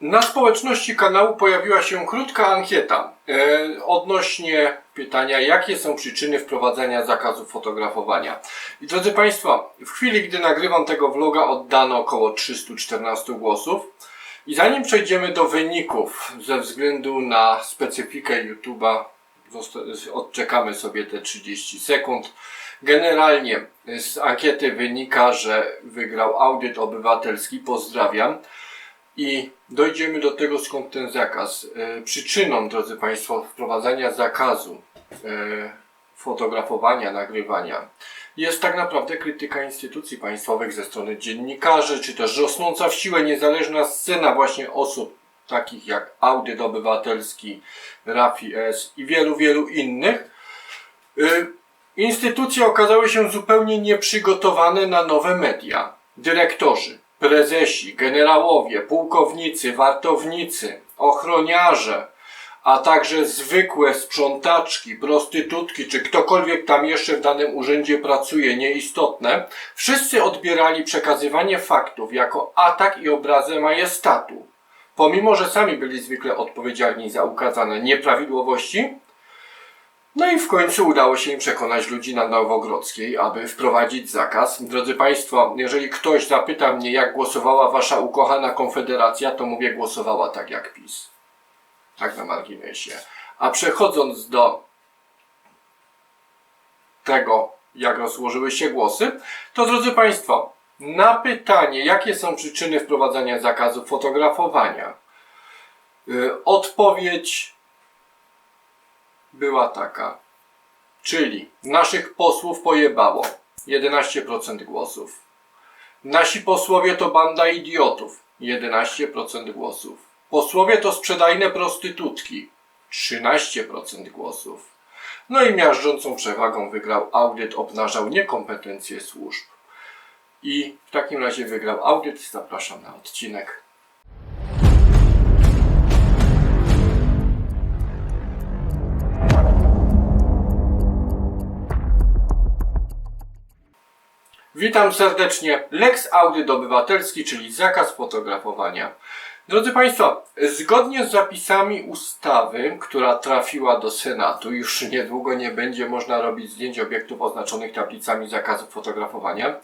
Na społeczności kanału pojawiła się krótka ankieta e, odnośnie pytania, jakie są przyczyny wprowadzenia zakazu fotografowania. I drodzy Państwo, w chwili, gdy nagrywam tego vloga, oddano około 314 głosów. I zanim przejdziemy do wyników, ze względu na specyfikę YouTube'a, odczekamy sobie te 30 sekund. Generalnie z ankiety wynika, że wygrał audyt obywatelski. Pozdrawiam. I dojdziemy do tego, skąd ten zakaz. E, Przyczyną, drodzy Państwo, wprowadzania zakazu e, fotografowania, nagrywania jest tak naprawdę krytyka instytucji państwowych ze strony dziennikarzy, czy też rosnąca w siłę niezależna scena właśnie osób takich jak Audyt Obywatelski, Rafi S. i wielu, wielu innych. Y, Instytucje okazały się zupełnie nieprzygotowane na nowe media. Dyrektorzy, prezesi, generałowie, pułkownicy, wartownicy, ochroniarze, a także zwykłe sprzątaczki, prostytutki, czy ktokolwiek tam jeszcze w danym urzędzie pracuje, nieistotne, wszyscy odbierali przekazywanie faktów jako atak i obrazę majestatu. Pomimo, że sami byli zwykle odpowiedzialni za ukazane nieprawidłowości, no i w końcu udało się im przekonać ludzi na Nowogrodzkiej, aby wprowadzić zakaz. Drodzy Państwo, jeżeli ktoś zapyta mnie, jak głosowała Wasza ukochana Konfederacja, to mówię, głosowała tak jak PiS. Tak na marginesie. A przechodząc do tego, jak rozłożyły się głosy, to drodzy Państwo, na pytanie, jakie są przyczyny wprowadzania zakazu fotografowania, y, odpowiedź była taka. Czyli naszych posłów pojebało 11% głosów. Nasi posłowie to banda idiotów 11% głosów. Posłowie to sprzedajne prostytutki 13% głosów. No i miażdżącą przewagą wygrał audyt, obnażał niekompetencje służb. I w takim razie wygrał audyt. Zapraszam na odcinek. Witam serdecznie. Lex Audyt Obywatelski, czyli zakaz fotografowania. Drodzy Państwo, zgodnie z zapisami ustawy, która trafiła do Senatu, już niedługo nie będzie można robić zdjęć obiektów oznaczonych tablicami zakazu fotografowania.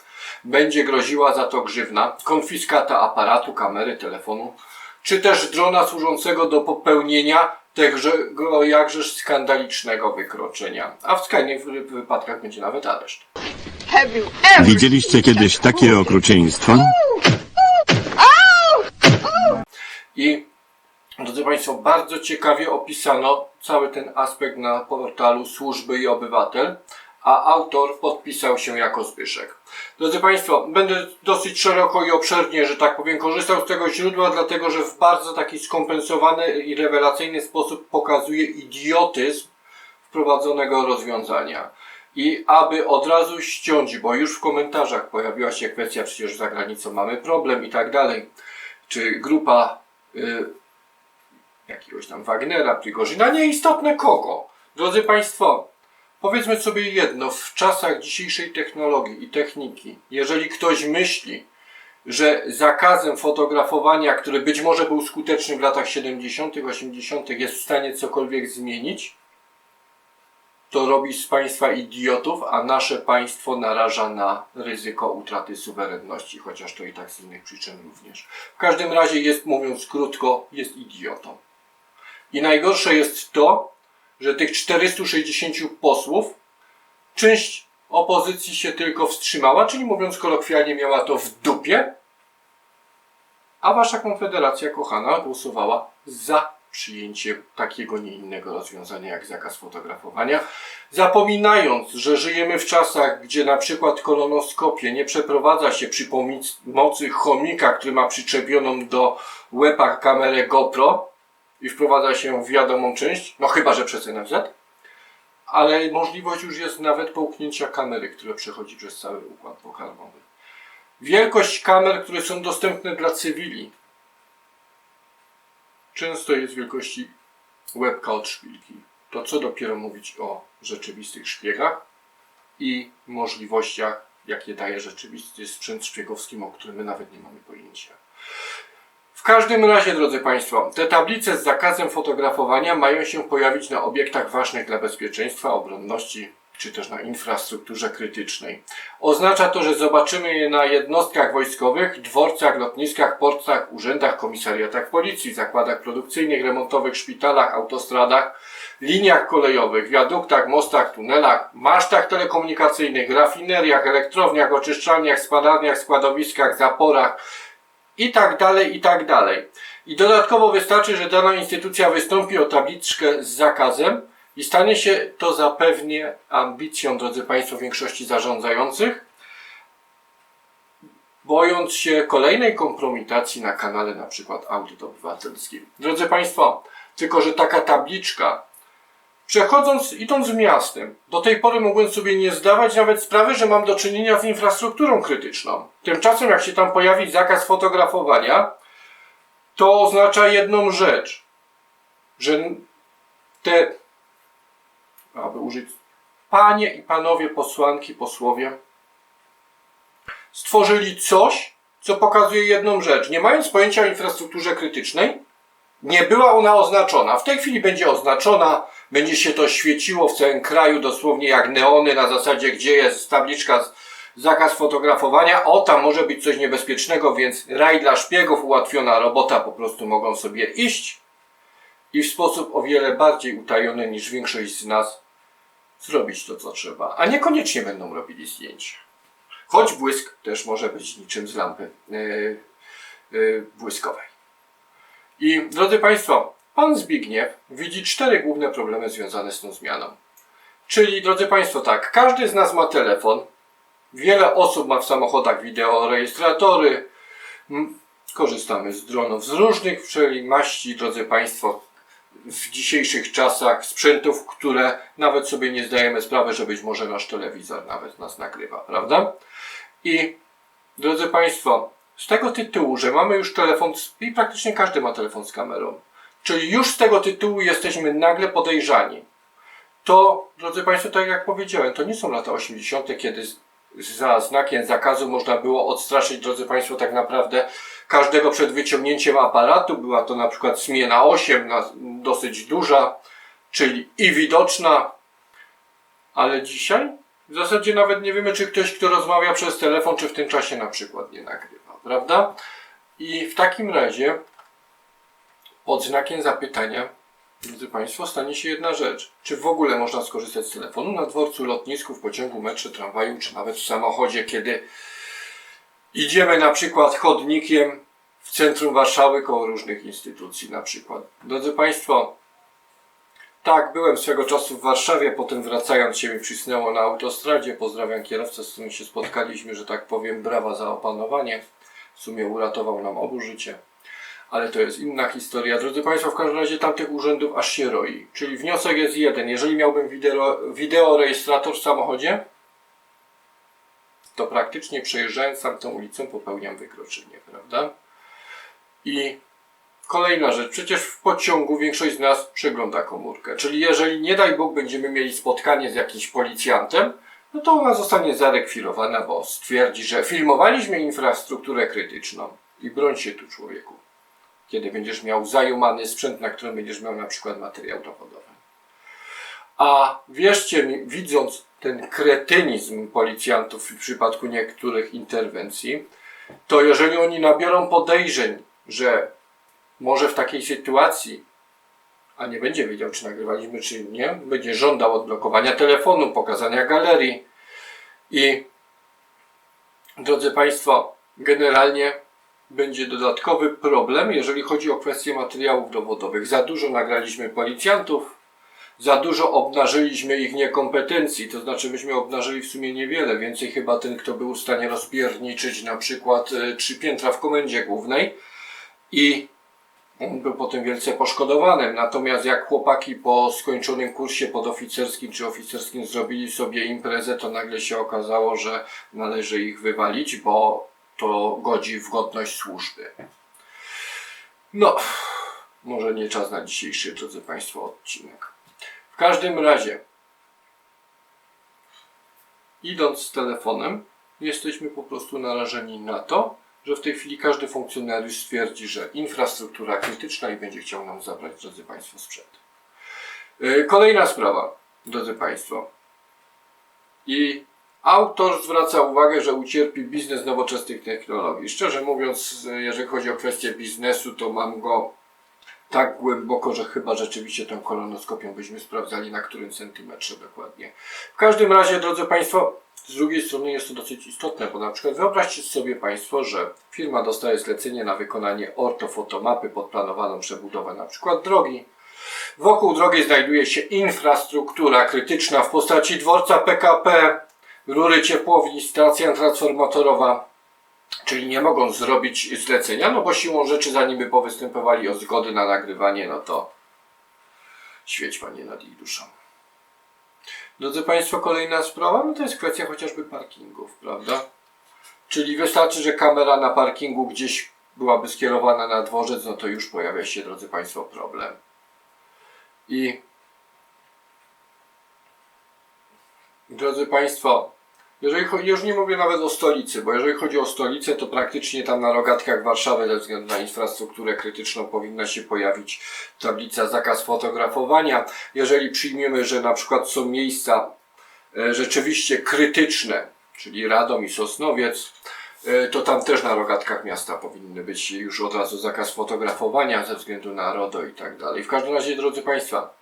Będzie groziła za to grzywna, konfiskata aparatu, kamery, telefonu, czy też drona służącego do popełnienia tego jakżeż skandalicznego wykroczenia. A w skrajnych wy- wypadkach będzie nawet areszt. Widzieliście kiedyś takie okrucieństwo? I drodzy Państwo, bardzo ciekawie opisano cały ten aspekt na portalu Służby i Obywatel, a autor podpisał się jako Zbyszek. Drodzy Państwo, będę dosyć szeroko i obszernie, że tak powiem, korzystał z tego źródła, dlatego że w bardzo taki skompensowany i rewelacyjny sposób pokazuje idiotyzm wprowadzonego rozwiązania. I aby od razu ściąć, bo już w komentarzach pojawiła się kwestia, przecież za granicą mamy problem i tak dalej, czy grupa y, jakiegoś tam Wagnera, Prigorzyna, nieistotne kogo. Drodzy Państwo, powiedzmy sobie jedno, w czasach dzisiejszej technologii i techniki, jeżeli ktoś myśli, że zakazem fotografowania, który być może był skuteczny w latach 70., 80., jest w stanie cokolwiek zmienić, to robi z państwa idiotów, a nasze państwo naraża na ryzyko utraty suwerenności, chociaż to i tak z innych przyczyn również. W każdym razie jest, mówiąc krótko, jest idiotą. I najgorsze jest to, że tych 460 posłów, część opozycji się tylko wstrzymała, czyli mówiąc kolokwialnie, miała to w dupie, a wasza konfederacja kochana głosowała za przyjęciem takiego, nie innego rozwiązania jak zakaz fotografowania, zapominając, że żyjemy w czasach, gdzie na przykład kolonoskopię nie przeprowadza się przy pomocy chomika, który ma przyczepioną do łepa kamerę GoPro i wprowadza się w wiadomą część, no chyba, że przez NFZ, ale możliwość już jest nawet połknięcia kamery, które przechodzi przez cały układ pokarmowy. Wielkość kamer, które są dostępne dla cywili, często jest wielkości łebka od szpilki. To co dopiero mówić o rzeczywistych szpiegach i możliwościach, jakie daje rzeczywisty sprzęt szpiegowski, o którym my nawet nie mamy pojęcia. W każdym razie, drodzy Państwo, te tablice z zakazem fotografowania mają się pojawić na obiektach ważnych dla bezpieczeństwa, obronności czy też na infrastrukturze krytycznej. Oznacza to, że zobaczymy je na jednostkach wojskowych, dworcach, lotniskach, portach, urzędach, komisariatach policji, zakładach produkcyjnych, remontowych, szpitalach, autostradach, liniach kolejowych, wiaduktach, mostach, tunelach, masztach telekomunikacyjnych, rafineriach, elektrowniach, oczyszczalniach, spalarniach, składowiskach, zaporach, i tak dalej, i tak dalej. I dodatkowo wystarczy, że dana instytucja wystąpi o tabliczkę z zakazem i stanie się to zapewnie ambicją, drodzy Państwo, większości zarządzających, bojąc się kolejnej kompromitacji na kanale na przykład Audyt Obywatelskim. Drodzy Państwo, tylko że taka tabliczka Przechodząc, idąc miastem, do tej pory mogłem sobie nie zdawać nawet sprawy, że mam do czynienia z infrastrukturą krytyczną. Tymczasem, jak się tam pojawi zakaz fotografowania, to oznacza jedną rzecz, że te, aby użyć, panie i panowie posłanki, posłowie, stworzyli coś, co pokazuje jedną rzecz. Nie mając pojęcia o infrastrukturze krytycznej, nie była ona oznaczona. W tej chwili będzie oznaczona, będzie się to świeciło w całym kraju, dosłownie jak neony, na zasadzie, gdzie jest tabliczka z- zakaz fotografowania. O, tam może być coś niebezpiecznego, więc raj dla szpiegów, ułatwiona robota, po prostu mogą sobie iść i w sposób o wiele bardziej utajony niż większość z nas zrobić to, co trzeba. A niekoniecznie będą robili zdjęcia. Choć błysk też może być niczym z lampy yy, yy, błyskowej. I drodzy Państwo, Pan Zbigniew widzi cztery główne problemy związane z tą zmianą. Czyli, drodzy Państwo, tak, każdy z nas ma telefon, wiele osób ma w samochodach wideorejestratory, korzystamy z dronów z różnych wszeli maści, drodzy Państwo, w dzisiejszych czasach sprzętów, które nawet sobie nie zdajemy sprawy, że być może nasz telewizor nawet nas nagrywa, prawda? I drodzy Państwo, z tego tytułu, że mamy już telefon, i praktycznie każdy ma telefon z kamerą, czyli już z tego tytułu jesteśmy nagle podejrzani. To, drodzy Państwo, tak jak powiedziałem, to nie są lata 80., kiedy za znakiem zakazu można było odstraszyć, drodzy Państwo, tak naprawdę każdego przed wyciągnięciem aparatu. Była to na przykład zmiana 8, na, dosyć duża, czyli i widoczna, ale dzisiaj w zasadzie nawet nie wiemy, czy ktoś, kto rozmawia przez telefon, czy w tym czasie na przykład nie nagrywa, prawda? I w takim razie pod znakiem zapytania, drodzy Państwo, stanie się jedna rzecz. Czy w ogóle można skorzystać z telefonu na dworcu, lotnisku, w pociągu, metrze, tramwaju, czy nawet w samochodzie, kiedy idziemy na przykład chodnikiem w centrum Warszawy koło różnych instytucji na przykład. Drodzy Państwo, tak, byłem swego czasu w Warszawie, potem wracając się mi przysnęło na autostradzie. Pozdrawiam kierowcę, z którym się spotkaliśmy, że tak powiem, brawa za opanowanie. W sumie uratował nam obu życie. Ale to jest inna historia. Drodzy Państwo, w każdym razie tamtych urzędów aż się roi. Czyli wniosek jest jeden. Jeżeli miałbym wideo, wideorejestrator w samochodzie, to praktycznie przejeżdżając tamtą ulicą popełniam wykroczenie, prawda? I Kolejna rzecz, przecież w pociągu większość z nas przegląda komórkę. Czyli jeżeli nie daj Bóg będziemy mieli spotkanie z jakimś policjantem, no to ona zostanie zarekwirowana, bo stwierdzi, że filmowaliśmy infrastrukturę krytyczną. I broń się tu człowieku. Kiedy będziesz miał zajumany sprzęt, na którym będziesz miał na przykład materiał dowodowy. A wierzcie mi, widząc ten kretynizm policjantów w przypadku niektórych interwencji, to jeżeli oni nabiorą podejrzeń, że może w takiej sytuacji, a nie będzie wiedział, czy nagrywaliśmy, czy nie, będzie żądał odblokowania telefonu, pokazania galerii. I drodzy Państwo, generalnie będzie dodatkowy problem, jeżeli chodzi o kwestię materiałów dowodowych. Za dużo nagraliśmy policjantów, za dużo obnażyliśmy ich niekompetencji, to znaczy myśmy obnażyli w sumie niewiele, więcej chyba ten, kto był w stanie rozpierniczyć na przykład e, trzy piętra w komendzie głównej i on był potem wielce poszkodowanym. Natomiast jak chłopaki po skończonym kursie podoficerskim czy oficerskim zrobili sobie imprezę, to nagle się okazało, że należy ich wywalić, bo to godzi w godność służby. No, może nie czas na dzisiejszy, drodzy Państwo, odcinek. W każdym razie, idąc z telefonem, jesteśmy po prostu narażeni na to, że w tej chwili każdy funkcjonariusz stwierdzi, że infrastruktura krytyczna i będzie chciał nam zabrać, drodzy Państwo, sprzęt. Yy, Kolejna sprawa, drodzy Państwo. I autor zwraca uwagę, że ucierpi biznes nowoczesnych technologii. Szczerze mówiąc, jeżeli chodzi o kwestię biznesu, to mam go tak głęboko, że chyba rzeczywiście tą kolonoskopią byśmy sprawdzali na którym centymetrze dokładnie. W każdym razie, drodzy Państwo, z drugiej strony jest to dosyć istotne, bo na przykład wyobraźcie sobie Państwo, że firma dostaje zlecenie na wykonanie ortofotomapy pod planowaną przebudowę na przykład drogi. Wokół drogi znajduje się infrastruktura krytyczna w postaci dworca PKP, rury ciepłowni, stacja transformatorowa, czyli nie mogą zrobić zlecenia, no bo siłą rzeczy zanim by powystępowali o zgody na nagrywanie, no to świeć Panie nad ich duszą. Drodzy Państwo, kolejna sprawa, no to jest kwestia chociażby parkingów, prawda? Czyli wystarczy, że kamera na parkingu gdzieś byłaby skierowana na dworzec, no to już pojawia się, drodzy Państwo, problem. I drodzy Państwo, jeżeli już nie mówię nawet o stolicy, bo jeżeli chodzi o stolicę, to praktycznie tam na rogatkach Warszawy ze względu na infrastrukturę krytyczną powinna się pojawić tablica zakaz fotografowania. Jeżeli przyjmiemy, że na przykład są miejsca e, rzeczywiście krytyczne, czyli Radom i Sosnowiec, e, to tam też na rogatkach miasta powinny być już od razu zakaz fotografowania ze względu na RODO i tak dalej. W każdym razie, drodzy Państwa,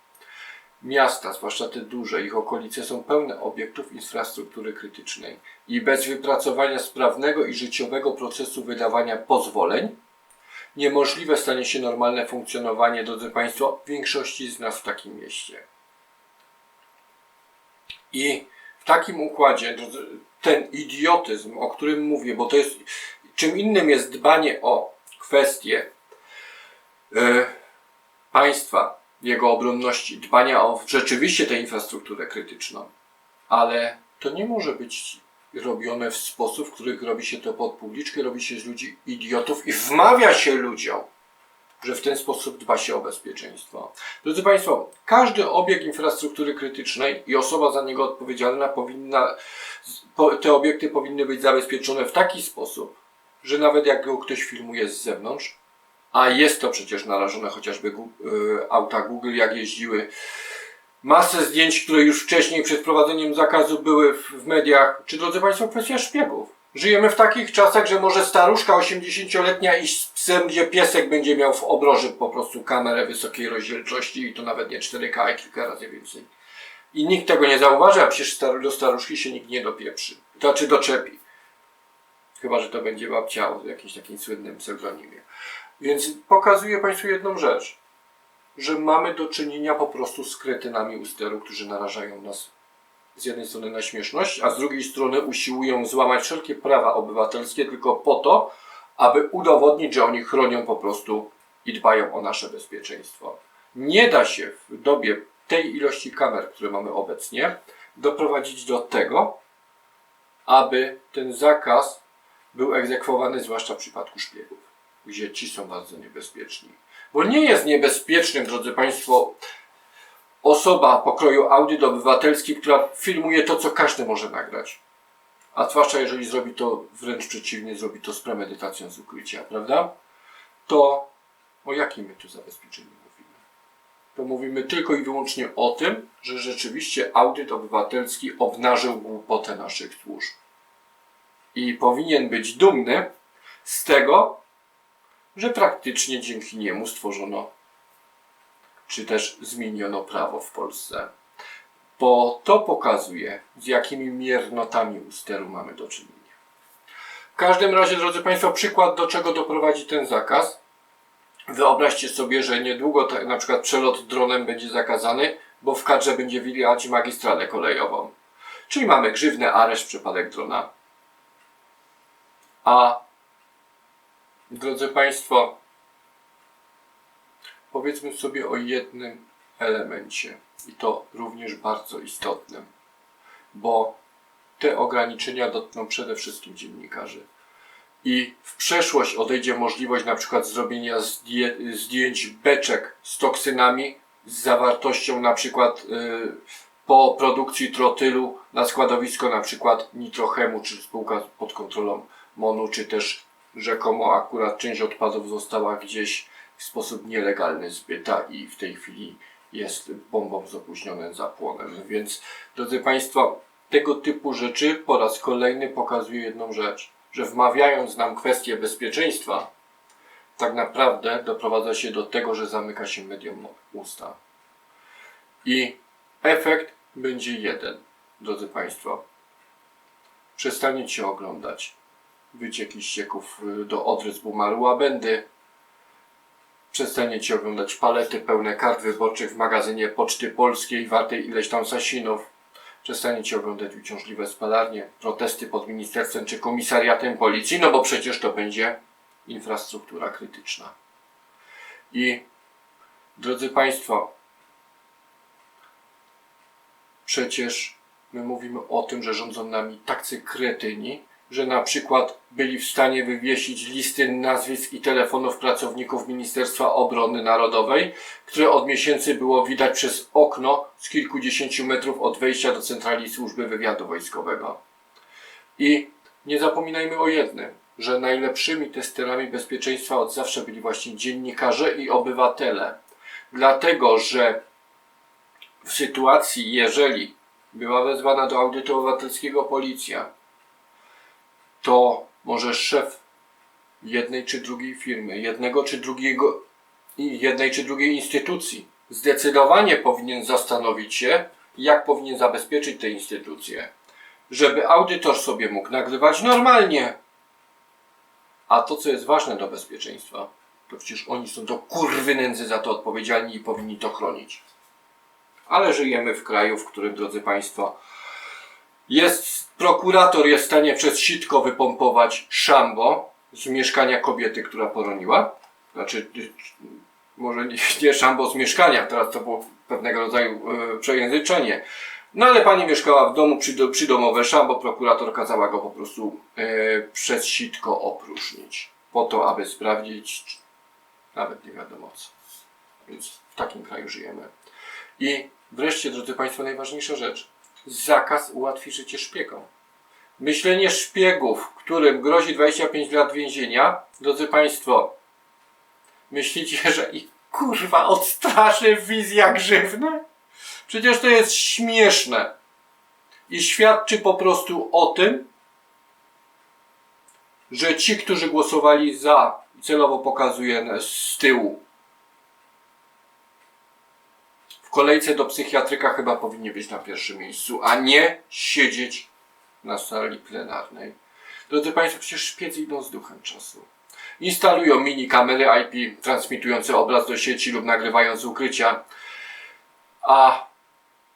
Miasta, zwłaszcza te duże, ich okolice są pełne obiektów infrastruktury krytycznej i bez wypracowania sprawnego i życiowego procesu wydawania pozwoleń niemożliwe stanie się normalne funkcjonowanie, drodzy Państwo, większości z nas w takim mieście. I w takim układzie, drodzy, ten idiotyzm, o którym mówię, bo to jest czym innym jest dbanie o kwestie e, państwa, jego obronności, dbania o rzeczywiście tę infrastrukturę krytyczną. Ale to nie może być robione w sposób, w których robi się to pod publiczkę, robi się z ludzi idiotów i wmawia się ludziom, że w ten sposób dba się o bezpieczeństwo. Drodzy Państwo, każdy obiekt infrastruktury krytycznej i osoba za niego odpowiedzialna powinna, po- te obiekty powinny być zabezpieczone w taki sposób, że nawet jak go ktoś filmuje z zewnątrz, a jest to przecież narażone chociażby y, auta Google, jak jeździły. Masę zdjęć, które już wcześniej przed wprowadzeniem zakazu były w, mediach. Czy drodzy Państwo, kwestia szpiegów? Żyjemy w takich czasach, że może staruszka 80-letnia iść z psem, gdzie piesek będzie miał w obroży po prostu kamerę wysokiej rozdzielczości i to nawet nie 4K, a kilka razy więcej. I nikt tego nie zauważy, a przecież do staruszki się nikt nie dopieprzy. To czy doczepi. Chyba, że to będzie babcia o jakimś takim słynnym pseudonimie. Więc pokazuję Państwu jedną rzecz, że mamy do czynienia po prostu z kretynami u steru, którzy narażają nas z jednej strony na śmieszność, a z drugiej strony usiłują złamać wszelkie prawa obywatelskie tylko po to, aby udowodnić, że oni chronią po prostu i dbają o nasze bezpieczeństwo. Nie da się w dobie tej ilości kamer, które mamy obecnie, doprowadzić do tego, aby ten zakaz był egzekwowany, zwłaszcza w przypadku szpiegów, gdzie ci są bardzo niebezpieczni. Bo nie jest niebezpiecznym, drodzy Państwo, osoba pokroju audyt obywatelski, która filmuje to, co każdy może nagrać. A zwłaszcza jeżeli zrobi to wręcz przeciwnie, zrobi to z premedytacją z ukrycia, prawda? To o jakim my tu zabezpieczeniu mówimy? To mówimy tylko i wyłącznie o tym, że rzeczywiście audyt obywatelski obnażył głupotę naszych służb. I powinien być dumny z tego, że praktycznie dzięki niemu stworzono czy też zmieniono prawo w Polsce. Bo to pokazuje, z jakimi miernotami u steru mamy do czynienia. W każdym razie, drodzy Państwo, przykład do czego doprowadzi ten zakaz. Wyobraźcie sobie, że niedługo na przykład przelot dronem będzie zakazany, bo w kadrze będzie widać magistralę kolejową. Czyli mamy grzywny areszt przypadek drona. A drodzy Państwo, powiedzmy sobie o jednym elemencie i to również bardzo istotnym, bo te ograniczenia dotkną przede wszystkim dziennikarzy. I w przeszłość odejdzie możliwość na przykład zrobienia zdję- zdjęć beczek z toksynami z zawartością na przykład y, po produkcji trotylu na składowisko na przykład Nitrochemu, czy spółka pod kontrolą MONU, czy też rzekomo akurat część odpadów została gdzieś w sposób nielegalny zbyta i w tej chwili jest bombą z opóźnionym zapłonem. Więc, drodzy Państwo, tego typu rzeczy po raz kolejny pokazuje jedną rzecz, że wmawiając nam kwestię bezpieczeństwa, tak naprawdę doprowadza się do tego, że zamyka się mediom usta. I efekt będzie jeden, drodzy Państwo. Przestaniecie oglądać wycieki ścieków y, do Odry z Bumaru Łabędy. Przestaniecie oglądać palety pełne kart wyborczych w magazynie Poczty Polskiej wartej ileś tam sasinów. Przestaniecie oglądać uciążliwe spalarnie, protesty pod ministerstwem czy komisariatem policji, no bo przecież to będzie infrastruktura krytyczna. I drodzy Państwo, przecież my mówimy o tym, że rządzą nami tacy kretyni, że na przykład byli w stanie wywiesić listy nazwisk i telefonów pracowników Ministerstwa Obrony Narodowej, które od miesięcy było widać przez okno z kilkudziesięciu metrów od wejścia do centrali służby wywiadu wojskowego. I nie zapominajmy o jednym, że najlepszymi testerami bezpieczeństwa od zawsze byli właśnie dziennikarze i obywatele. Dlatego, że w sytuacji, jeżeli była wezwana do audytu obywatelskiego policja, to może szef jednej czy drugiej firmy, jednego czy drugiego jednej czy drugiej instytucji zdecydowanie powinien zastanowić się, jak powinien zabezpieczyć te instytucje, żeby audytor sobie mógł nagrywać normalnie. A to, co jest ważne do bezpieczeństwa, to przecież oni są do kurwy nędzy za to odpowiedzialni i powinni to chronić. Ale żyjemy w kraju, w którym, drodzy Państwo, jest prokurator jest w stanie przez sitko wypompować szambo z mieszkania kobiety, która poroniła. Znaczy, y, może nie, szambo z mieszkania, teraz to było pewnego rodzaju e, przejęzyczenie. No ale pani mieszkała w domu przydo, przydomowe szambo, prokurator kazała go po prostu e, przez sitko opróżnić. Po to, aby sprawdzić, nawet nie wiadomo co. Więc w takim kraju żyjemy. I wreszcie, drodzy Państwo, najważniejsza rzecz. Zakaz ułatwi życie szpiegom. Myślenie szpiegów, którym grozi 25 lat więzienia, drodzy Państwo, myślicie, że ich kurwa odstraszy w wizjach grzywny? Przecież to jest śmieszne. I świadczy po prostu o tym, że ci, którzy głosowali za, celowo pokazuję z tyłu, w kolejce do psychiatryka chyba powinni być na pierwszym miejscu, a nie siedzieć na sali plenarnej. Drodzy Państwo, przecież szpiedzy idą z duchem czasu. Instalują mini kamery IP transmitujące obraz do sieci lub nagrywają z ukrycia, a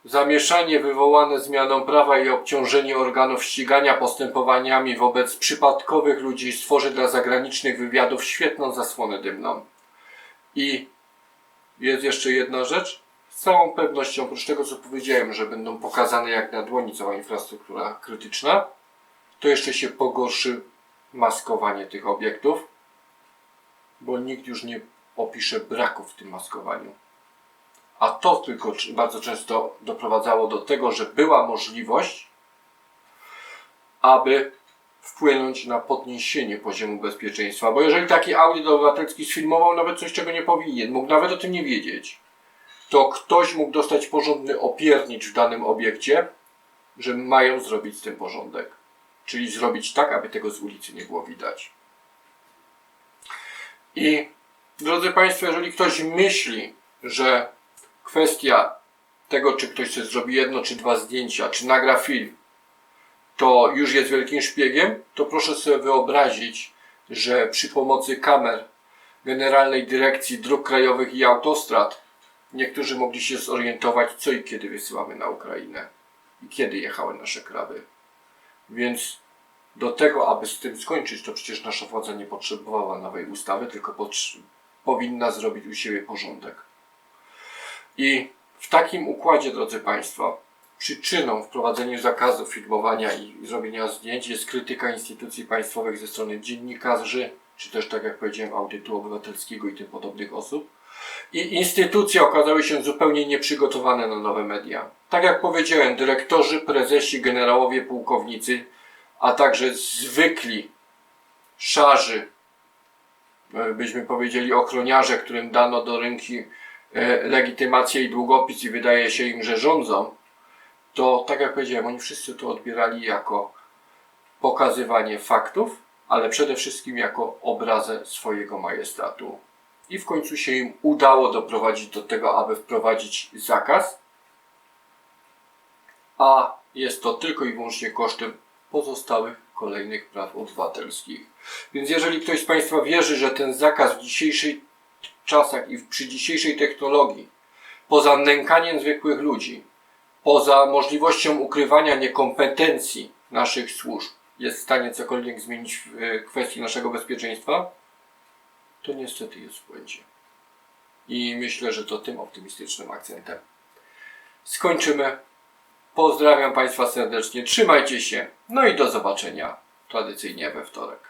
zamieszanie wywołane zmianą prawa i obciążenie organów ścigania postępowaniami wobec przypadkowych ludzi stworzy dla zagranicznych wywiadów świetną zasłonę dymną. I jest jeszcze jedna rzecz. Z całą pewnością, oprócz tego co powiedziałem, że będą pokazane jak na dłoni cała infrastruktura krytyczna, to jeszcze się pogorszy maskowanie tych obiektów, bo nikt już nie opisze braków w tym maskowaniu. A to tylko bardzo często doprowadzało do tego, że była możliwość, aby wpłynąć na podniesienie poziomu bezpieczeństwa. Bo jeżeli taki audyt obywatelski sfilmował nawet coś, czego nie powinien, mógł nawet o tym nie wiedzieć, to ktoś mógł dostać porządny opiernicz w danym obiekcie, że mają zrobić z tym porządek. Czyli zrobić tak, aby tego z ulicy nie było widać. I drodzy Państwo, jeżeli ktoś myśli, że kwestia tego, czy ktoś sobie zrobi jedno czy dwa zdjęcia, czy nagra film, to już jest wielkim szpiegiem, to proszę sobie wyobrazić, że przy pomocy kamer Generalnej Dyrekcji Dróg Krajowych i Autostrad niektórzy mogli się zorientować, co i kiedy wysyłamy na Ukrainę i kiedy jechały nasze kraby. Więc do tego, aby z tym skończyć, to przecież nasza władza nie potrzebowała nowej ustawy, tylko powinna zrobić u siebie porządek. I w takim układzie, drodzy Państwo, przyczyną wprowadzenia zakazu filmowania i zrobienia zdjęć jest krytyka instytucji państwowych ze strony dziennikarzy, czy też, tak jak powiedziałem, audytu obywatelskiego i tym podobnych osób. I instytucje okazały się zupełnie nieprzygotowane na nowe media. Tak jak powiedziałem, dyrektorzy, prezesi, generałowie, pułkownicy, a także zwykli szarzy, e, byśmy powiedzieli ochroniarze, którym dano do ręki e, legitymację i długopis i wydaje się im, że rządzą, to tak jak powiedziałem, oni wszyscy to odbierali jako pokazywanie faktów, ale przede wszystkim jako obrazę swojego majestatu. I w końcu się im udało doprowadzić do tego, aby wprowadzić zakaz, a jest to tylko i wyłącznie kosztem pozostałych kolejnych praw obywatelskich. Więc jeżeli ktoś z Państwa wierzy, że ten zakaz w dzisiejszych czasach i przy dzisiejszej technologii, poza nękaniem zwykłych ludzi, poza możliwością ukrywania niekompetencji naszych służb, jest w stanie cokolwiek zmienić w e, kwestii naszego bezpieczeństwa, to niestety jest w błędzie. I myślę, że to tym optymistycznym akcentem skończymy. Pozdrawiam Państwa serdecznie, trzymajcie się, no i do zobaczenia tradycyjnie we wtorek.